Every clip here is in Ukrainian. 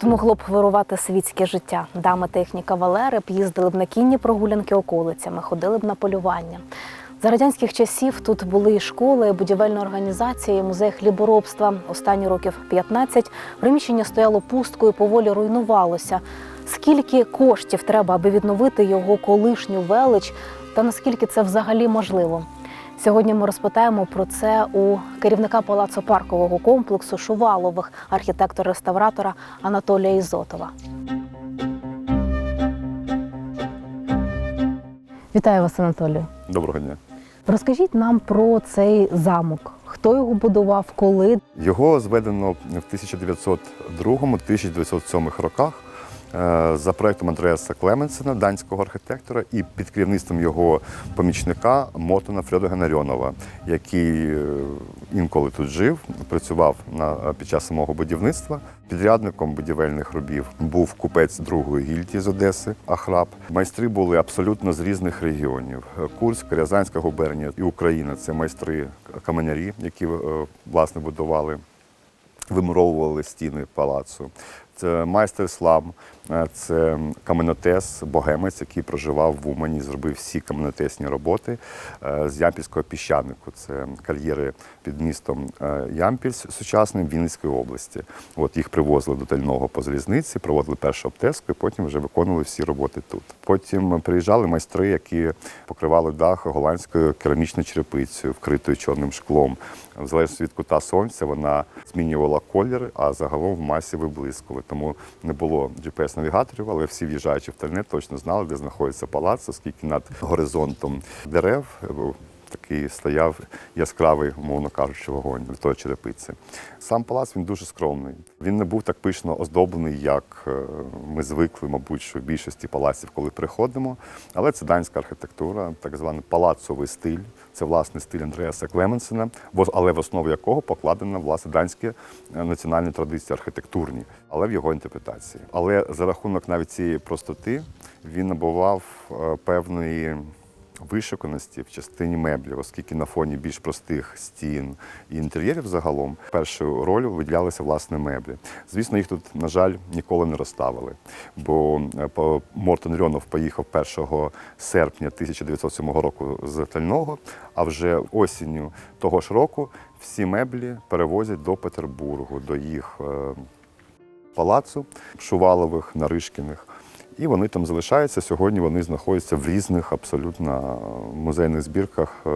Тут могло б вирувати світське життя. Дами та їхні кавалери б їздили б на кінні прогулянки околицями, ходили б на полювання. За радянських часів тут були і школи, і будівельна організація, і музей хліборобства. Останні років 15 приміщення стояло пусткою, поволі руйнувалося. Скільки коштів треба, аби відновити його колишню велич, та наскільки це взагалі можливо? Сьогодні ми розпитаємо про це у керівника палацу паркового комплексу Шувалових, архітектора-реставратора Анатолія Ізотова. Вітаю вас, Анатолію. Доброго дня. Розкажіть нам про цей замок. Хто його будував, коли? Його зведено в 1902-1907 роках за проектом Андреаса Клеменсена, данського архітектора, і під керівництвом його помічника Мотона Фрьодога Рьонова, який е, інколи тут жив, працював на, під час самого будівництва. Підрядником будівельних робів був купець другої гільдії з Одеси Ахраб. Майстри були абсолютно з різних регіонів: Курськ, Рязанська губернія і Україна це майстри каменярі, які е, власне будували вимуровували стіни палацу. Це майстер слам, е, це каменотес, богемець, який проживав в Умані, зробив всі каменотесні роботи е, з Ямпільського піщанику. Це кар'єри під містом е, Ямпіль сучасним Вінницької області. От їх привозили до Тального по залізниці, проводили першу обтеску і потім вже виконували всі роботи тут. Потім приїжджали майстри, які покривали дах голландською керамічною черепицею, вкритою чорним шклом. В залежності від кута сонця вона змінювала колір, а загалом в масі виблискували. Тому не було GPS-навігаторів, але всі в'їжджаючи в Тальне, точно знали, де знаходиться палац, оскільки над горизонтом дерев е, такий стояв яскравий, умовно кажучи, вогонь від тої черепиці. Сам палац він дуже скромний. Він не був так пишно оздоблений, як е, ми звикли, мабуть, що в більшості палаців, коли приходимо. Але це данська архітектура, так званий палацовий стиль. Це власний стиль Андреаса Клеменсена, але в основу якого покладено власне данські е, національні традиції архітектурні, але в його інтерпретації. Але за рахунок навіть цієї простоти він набував е, певної вишуканості в частині меблів, оскільки на фоні більш простих стін і інтер'єрів загалом першою ролью виділялися власне меблі. Звісно, їх тут, на жаль, ніколи не розставили. Бо е, Мортон Рьонов поїхав 1 серпня 1907 року з Тального, а вже осінню того ж року всі меблі перевозять до Петербургу, до їх е, палацу Шувалових, Наришкіних. І вони там залишаються. Сьогодні вони знаходяться в різних абсолютно музейних збірках е,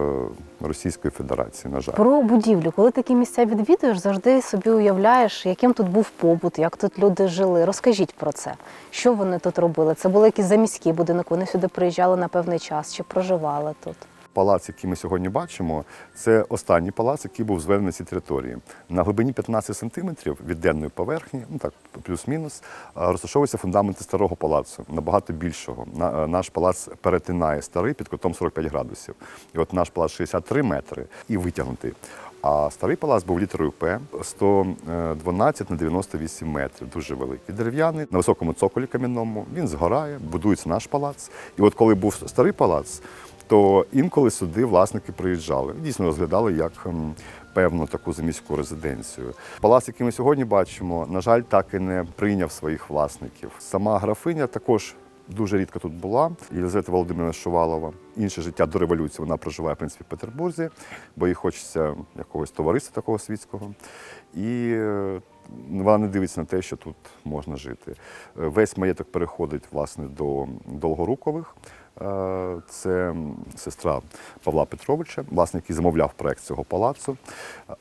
Російської Федерації, на жаль. Про будівлю. Коли такі місця відвідуєш, завжди собі уявляєш, яким тут був побут, як тут люди жили. Розкажіть про це. Що вони тут робили? Це були якісь заміські будинок, вони сюди приїжджали на певний час чи проживали тут. Палац, який ми сьогодні бачимо, це останній палац, який був зведений на цій території. На глибині 15 сантиметрів від денної поверхні, ну так, плюс-мінус, розташовуються фундаменти старого палацу, набагато більшого. На- е, Наш палац перетинає старий під кутом 45 градусів. І от наш палац 63 метри і витягнутий. А старий палац був літерою П 112 на 98 метрів, дуже великий. Дерев'яний, на високому цоколі кам'яному. Він згорає, будується наш палац. І от коли був старий палац, то інколи сюди власники приїжджали. Дійсно розглядали як ем, певну таку заміську резиденцію. Палац, який ми сьогодні бачимо, на жаль, так і не прийняв своїх власників. Сама графиня також. Дуже рідко тут була Єлизавета Володимирівна Шувалова. Інше життя до революції вона проживає в принципі в Петербурзі, бо їй хочеться якогось товариства такого світського. І е, вона не дивиться на те, що тут можна жити. Е, Весь маєток переходить власне до Долгорукових. Е, Це сестра Павла Петровича, власне, який замовляв проект цього палацу,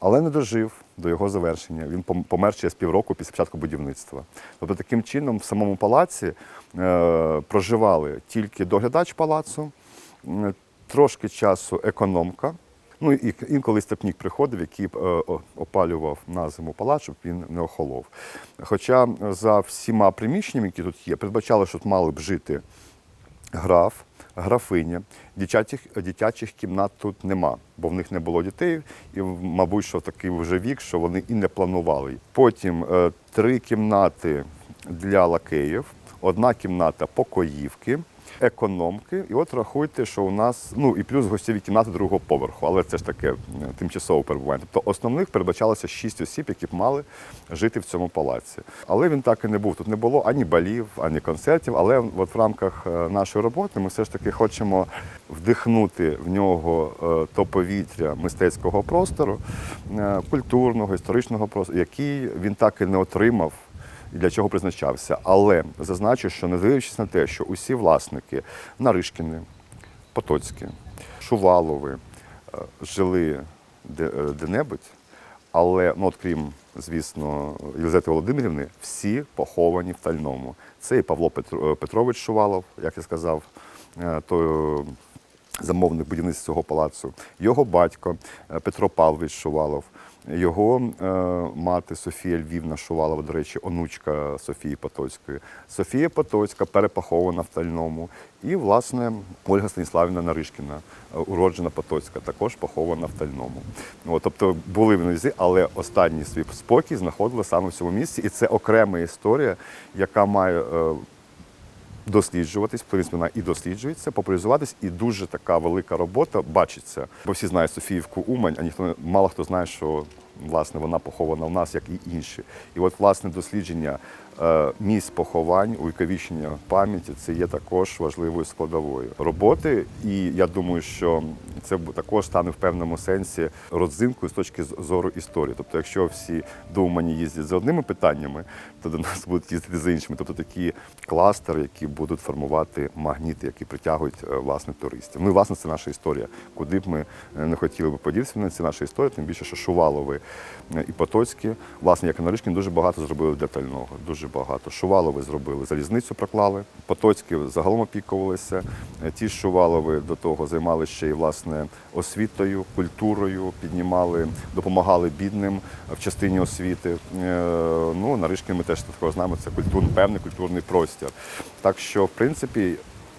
але не дожив до його завершення. Він помер через півроку після початку будівництва. Тобто, таким чином, в самому палаці е, проживали тільки доглядач палацу, трошки часу економка. Ну і інколи степнік приходив, який е, опалював на зиму палац, щоб він не охолов. Хоча за всіма приміщеннями, які тут є, передбачали, що тут мали б жити граф, графиня. Дитячих, дитячих кімнат тут нема, бо в них не було дітей, і, мабуть, що такий вже вік, що вони і не планували. Потім е, три кімнати для лакеїв, одна кімната покоївки, економки. І от рахуйте, що у нас, ну і плюс гостєві кімнати другого поверху, але це ж таке тимчасове перебування. Тобто основних передбачалося шість осіб, які б мали жити в цьому палаці. Але він так і не був. Тут не було ані балів, ані концертів. Але от в рамках е, нашої роботи ми все ж таки хочемо вдихнути в нього е, то повітря мистецького простору, е, культурного, історичного простору, який він так і не отримав і для чого призначався. Але зазначу, що не дивлячись на те, що усі власники Наришкіни, Потоцькі, Шувалови е, жили е, де-небудь, але ну, от крім, звісно, Єлизавети Володимирівни, всі поховані в Тальному. Це і Павло Петро- Петрович Шувалов, як я сказав, е, той е, замовник будівництва цього палацу, його батько е, Петро Павлович Шувалов, його е, мати Софія Львівна Шувалова, до речі, онучка Софії Потоцької. Софія Потоцька перепохована в Тальному. І, власне, Ольга Станіславівна Наришкіна, е, уроджена Потоцька, також похована в Тальному. От, тобто були в низі, але останній свій спокій знаходили саме в цьому місці. І це окрема історія, яка має е, досліджуватись, в принципі, вона і досліджується, популяризуватись, і дуже така велика робота бачиться. Бо всі знають Софіївку Умань, а ніхто мало хто знає, що власне вона похована в нас, як і інші. І от власне дослідження е, місць поховань, увіковічення пам'яті це є також важливою складовою роботи. І я думаю, що це також стане в певному сенсі родзинкою з точки зору історії. Тобто, якщо всі до Умані їздять за одними питаннями, то до нас будуть їздити за іншими. Тобто такі кластери, які будуть формувати магніти, які притягують е, власне туристів. Ну і власне це наша історія. Куди б ми е, не хотіли б поділитися, це наша історія, тим більше, що Шувалови і Потоцькі, власне, як і Наришкін, дуже багато зробили для Тального. Дуже багато. Шувалови зробили, залізницю проклали. Потоцькі загалом опікувалися. Е, Ті Шувалови до того займалися ще й власне освітою, культурою, піднімали, допомагали бідним в частині освіти. Е, Ну, Наришкін ми теж такого знаємо, це культур, певний культурний простір. Так що, в принципі,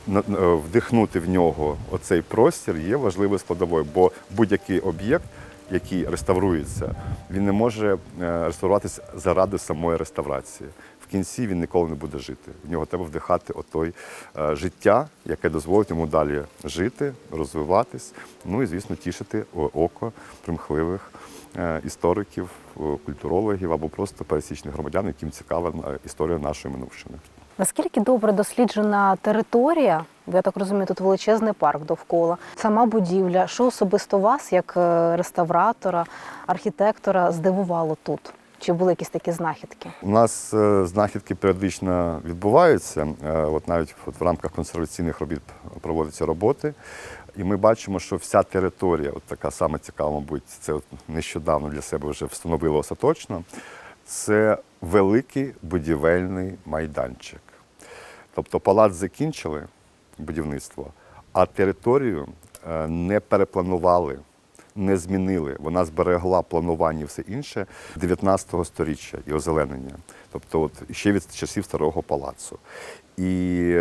е, вдихнути в нього оцей простір є важливою складовою, бо будь-який об'єкт, який реставрується, він не може е, реставруватися заради самої реставрації. В кінці він ніколи не буде жити. В нього треба вдихати отой е, життя, яке дозволить йому далі жити, розвиватись, ну і, звісно, тішити око примхливих е, істориків, культурологів або просто пересічних громадян, яким цікава історія нашої минувщини. Наскільки добре досліджена територія? Я так розумію, тут величезний парк довкола, сама будівля. Що особисто вас, як е, реставратора, архітектора, здивувало тут? Чи були якісь такі знахідки? У нас е, знахідки періодично відбуваються. Е, От навіть от в рамках консерваційних робіт проводяться роботи. І ми бачимо, що вся територія, от така саме цікава, мабуть, це от нещодавно для себе вже встановило остаточно. Це великий будівельний майданчик. Тобто палац закінчили будівництво, а територію е, не перепланували, не змінили. Вона зберегла планування і все інше 19 століття і озеленення. Тобто, от ще від часів старого палацу. І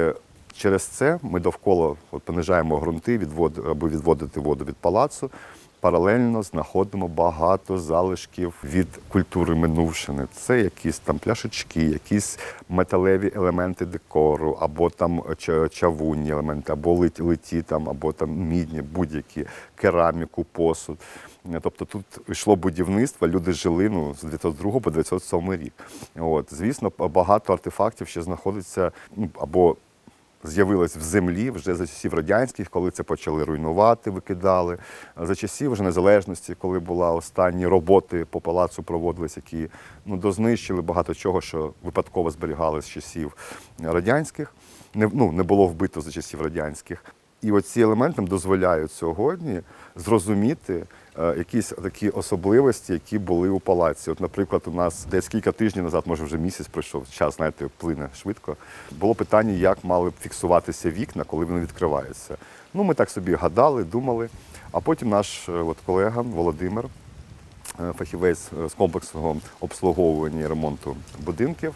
через це ми довкола от, понижаємо ґрунти, відвод, аби відводити воду від палацу. Паралельно знаходимо багато залишків від культури минувшини. Це якісь там пляшечки, якісь металеві елементи декору, або там чавунні елементи, або литі, там, або там мідні, будь-які, кераміку, посуд. Тобто тут йшло будівництво, люди жили ну, з 902 по 907 рік. От, звісно, багато артефактів ще знаходиться ну, або з'явилось в землі вже за часів радянських, коли це почали руйнувати, викидали. За часів вже незалежності, коли була останні роботи по палацу проводились, які ну, дознищили багато чого, що випадково зберігали з часів радянських. Не, ну, не було вбито за часів радянських. І оці елементи дозволяють сьогодні зрозуміти якісь такі особливості, які були у палаці. От, наприклад, у нас десь кілька тижнів назад, може вже місяць пройшов, час, знаєте, плине швидко. Було питання, як мали б фіксуватися вікна, коли вони відкриваються. Ну, ми так собі гадали, думали. А потім наш е, от, колега Володимир, е, фахівець е, з комплексного обслуговування і ремонту будинків,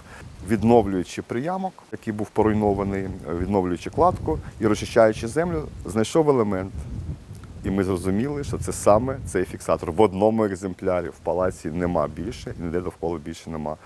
відновлюючи приямок, який був поруйнований, е, відновлюючи кладку і розчищаючи землю, знайшов елемент. І ми зрозуміли, що це саме цей фіксатор. В одному екземплярі в палаці нема більше, і ніде довкола більше нема.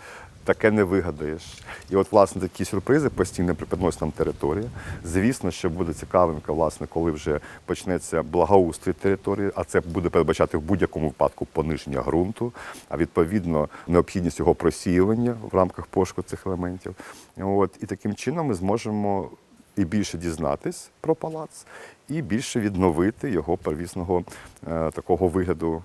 таке не вигадаєш. І от, власне, такі сюрпризи постійно припідносить нам територія. Звісно, що буде цікавинка, власне, коли вже почнеться благоустрій території, а це буде передбачати в будь-якому випадку пониження ґрунту, а відповідно необхідність його просіювання в рамках пошуку цих елементів. От, і таким чином ми зможемо і більше дізнатись про палац, і більше відновити його первісного е, такого вигляду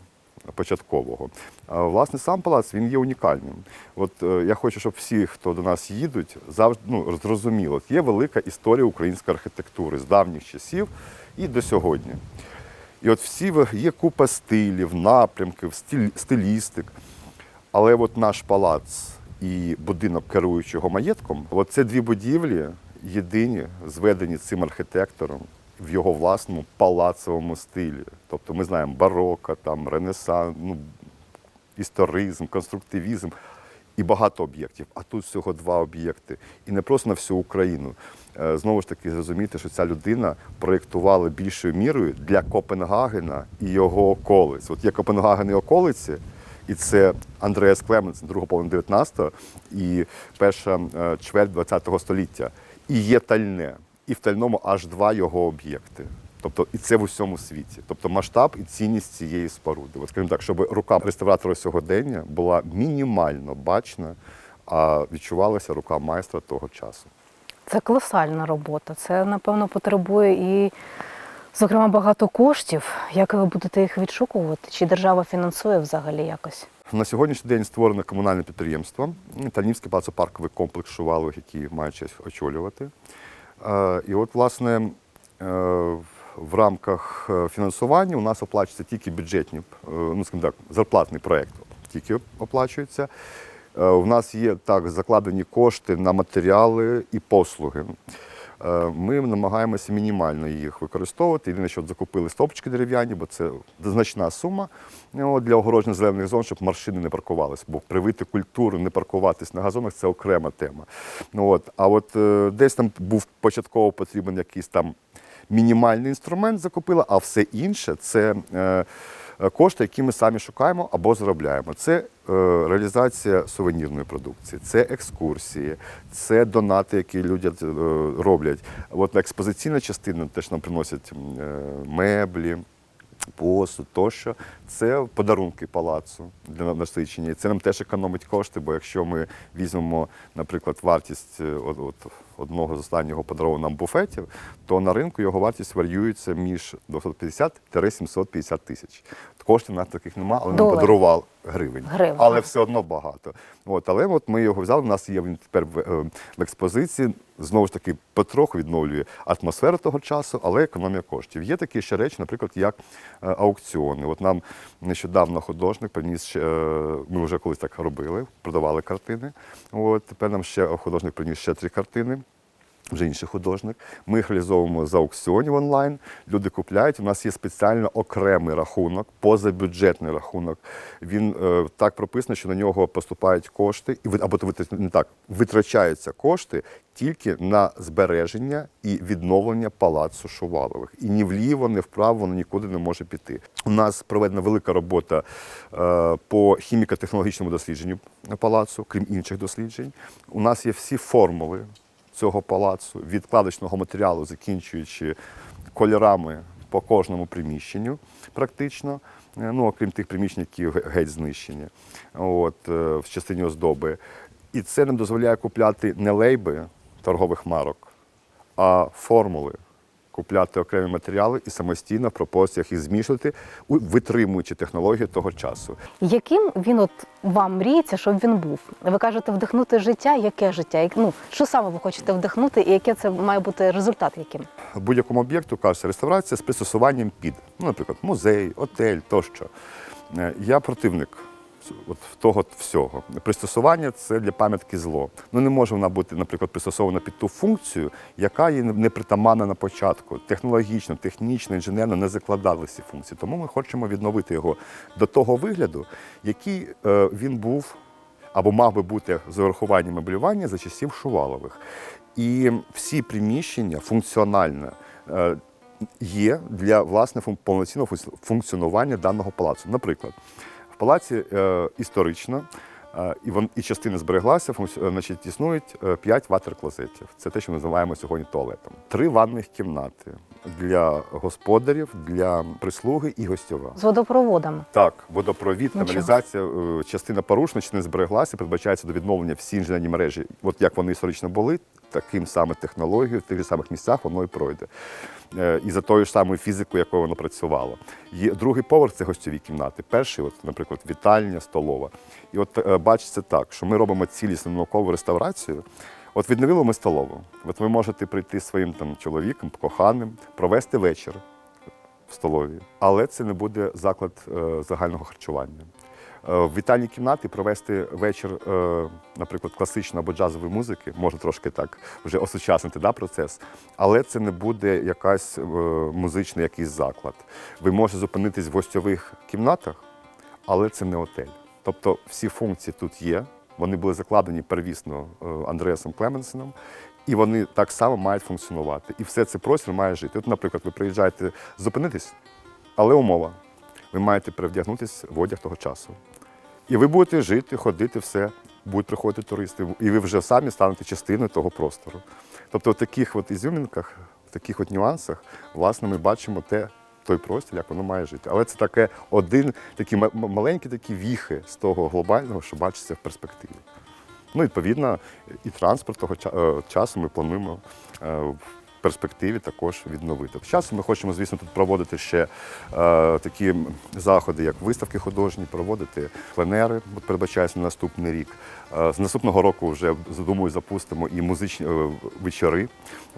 початкового. Власне, сам палац він є унікальним. От е, я хочу, щоб всі, хто до нас їдуть, завжди ну, зрозуміло, є велика історія української архітектури з давніх часів і до сьогодні. І от всі є купа стилів, напрямків, стиль, стилістик. Але от наш палац і будинок керуючого маєтком, от це дві будівлі єдині, зведені цим архітектором в його власному палацовому стилі. Тобто ми знаємо бароко, там, ренесанс, ну, історизм, конструктивізм і багато об'єктів. А тут всього два об'єкти. І не просто на всю Україну. Е, Знову ж таки, зрозуміти, що ця людина проєктувала більшою мірою для Копенгагена і його околиць. От є Копенгаген і околиці, і це Андреас Клеменс, друга половина 19-го і перша е, чверть 20-го століття. І є тальне. І в тальному аж два його об'єкти. Тобто і це в усьому світі. Тобто масштаб і цінність цієї споруди. От скажімо так, щоб рука реставратора сьогодення була мінімально бачна, а відчувалася рука майстра того часу. Це колосальна робота. Це, напевно, потребує і, зокрема, багато коштів. Як ви будете їх відшукувати? Чи держава фінансує взагалі якось? На сьогоднішній день створено комунальне підприємство Танівський палацопарковий комплекс Шувалових, який має честь очолювати. Е, І от, власне, е, в рамках е, фінансування у нас оплачуються тільки бюджетні, ну скажімо так, зарплатний проєкт тільки оплачується. У нас є так закладені кошти на матеріали і послуги. Е, Ми намагаємося мінімально їх використовувати. Єдине, що закупили стовпчики дерев'яні, бо це значна сума ну, для огородження зелених зон, щоб маршини не паркувалися. Бо привити культуру, не паркуватись на газонах це окрема тема. Ну, от. А от е, десь там був початково потрібен якийсь там мінімальний інструмент, закупила, а все інше це. Е, Кошти, які ми самі шукаємо або заробляємо. Це е, реалізація сувенірної продукції, це екскурсії, це донати, які люди е, роблять. От експозиційна частина теж нам приносять меблі, посуд тощо. Це подарунки палацу для насичення. І це нам теж економить кошти, бо якщо ми візьмемо, наприклад, вартість от, от, одного з останнього подарованого нам буфетів, то на ринку його вартість варіюється між 250-750 тисяч. Коштів нас таких немає, але нам подарував гривень. Гривень, Але все одно багато. От, але от ми його взяли. У нас є він тепер в, е, в експозиції. Знову ж таки, потроху відновлює атмосферу того часу, але економія коштів. Є такі ще речі, наприклад, як е, аукціони. От нам нещодавно художник приніс ще, е, ми вже колись так робили, продавали картини. От тепер нам ще художник приніс ще три картини. Вже інший художник. Ми їх реалізовуємо за аукціонів онлайн. Люди купляють. У нас є спеціально окремий рахунок, позабюджетний рахунок. Він е, так прописано, що на нього поступають кошти, і або то не так витрачаються кошти тільки на збереження і відновлення палацу Шувалових. І ні вліво, ні вправо воно нікуди не може піти. У нас проведена велика робота е, по хіміко-технологічному дослідженню палацу, крім інших досліджень. У нас є всі формули цього палацу, від кладочного матеріалу, закінчуючи кольорами по кожному приміщенню, практично. Е, Ну, окрім тих приміщень, які геть знищені, от, е, в частині оздоби. І це нам дозволяє купляти не лейби торгових марок, а формули. Купляти окремі матеріали і самостійно в пропорціях їх змішувати, витримуючи технологію того часу. Яким він от вам мріється, щоб він був? Ви кажете, вдихнути життя. Яке життя? Ну, що саме ви хочете вдихнути, і яке це має бути результат яким? будь-якому об'єкту кажеться реставрація з пристосуванням під, ну, наприклад, музей, отель тощо. Е, Я противник от того всього. Пристосування це для пам'ятки зло. Ну не може вона бути, наприклад, пристосована під ту функцію, яка їй не притаманна на початку. Технологічно, технічно, інженерно не закладали ці функції. Тому ми хочемо відновити його до того вигляду, який е, він був або мав би бути з урахуванням меблювання за часів Шувалових. І всі приміщення функціонально е, є для власне повноцінного функціонування даного палацу. Наприклад, в палаці е, історично Е, І, вон, і частина збереглася, е, значить, існують 5 ватер-клозетів. Це те, що ми називаємо сьогодні туалетом. Три ванних кімнати для господарів, для прислуги і гостьова. З водопроводами. Так, водопровід, каналізація, частина порушена, частина збереглася, передбачається до відновлення всі інженерні мережі, от як вони історично були, таким саме технологією, в тих же самих місцях воно і пройде. Е, І за тою ж самою фізикою, якою воно працювало. Є другий поверх це гостьові кімнати. Перший, от, наприклад, вітальня, столова. І от е, бачиться так, що ми робимо цілісну наукову реставрацію. От відновили ми столову. От ви можете прийти своїм там чоловіком, коханим, провести вечір в столові, але це не буде заклад е, загального харчування. Е, В вітальній кімнаті провести вечір, е, наприклад, класичної або джазової музики, може трошки так вже осучаснити да, процес, але це не буде якась е, музичний якийсь заклад. Ви можете зупинитись в гостьових кімнатах, але це не отель. Тобто всі функції тут є. Вони були закладені первісно Андреасом Клеменсеном, і вони так само мають функціонувати. І все це простір має жити. От, наприклад, ви приїжджаєте зупинитись, але умова. Ви маєте перевдягнутися в одяг того часу. І ви будете жити, ходити, все, будуть приходити туристи, і ви вже самі станете частиною того простору. Тобто, в таких от ізюмінках, в таких от нюансах, власне, ми бачимо те, той простір, як воно має жити. Але це таке один, такі ма- ма- маленькі такі віхи з того глобального, що бачиться в перспективі. Ну, відповідно, і транспорт того е, часу ми плануємо е, перспективі також відновити. З часом ми хочемо, звісно, тут проводити ще е, такі заходи, як виставки художні, проводити пленери, передбачається на наступний рік. Е, З наступного року вже думаю, запустимо і музичні е, вечори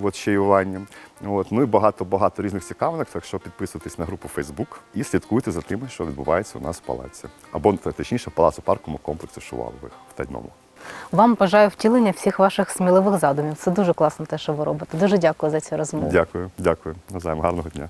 от, з чаюванням. От, ну і багато-багато різних цікавинок, так що підписуйтесь на групу Facebook і слідкуйте за тим, що відбувається у нас в палаці. Або точніше, палацу парковому комплексі Шувалових в Тайному. Вам бажаю втілення всіх ваших сміливих задумів. Це дуже класно те, що ви робите. Дуже дякую за цю розмову. Дякую, дякую. Назаєм, гарного дня.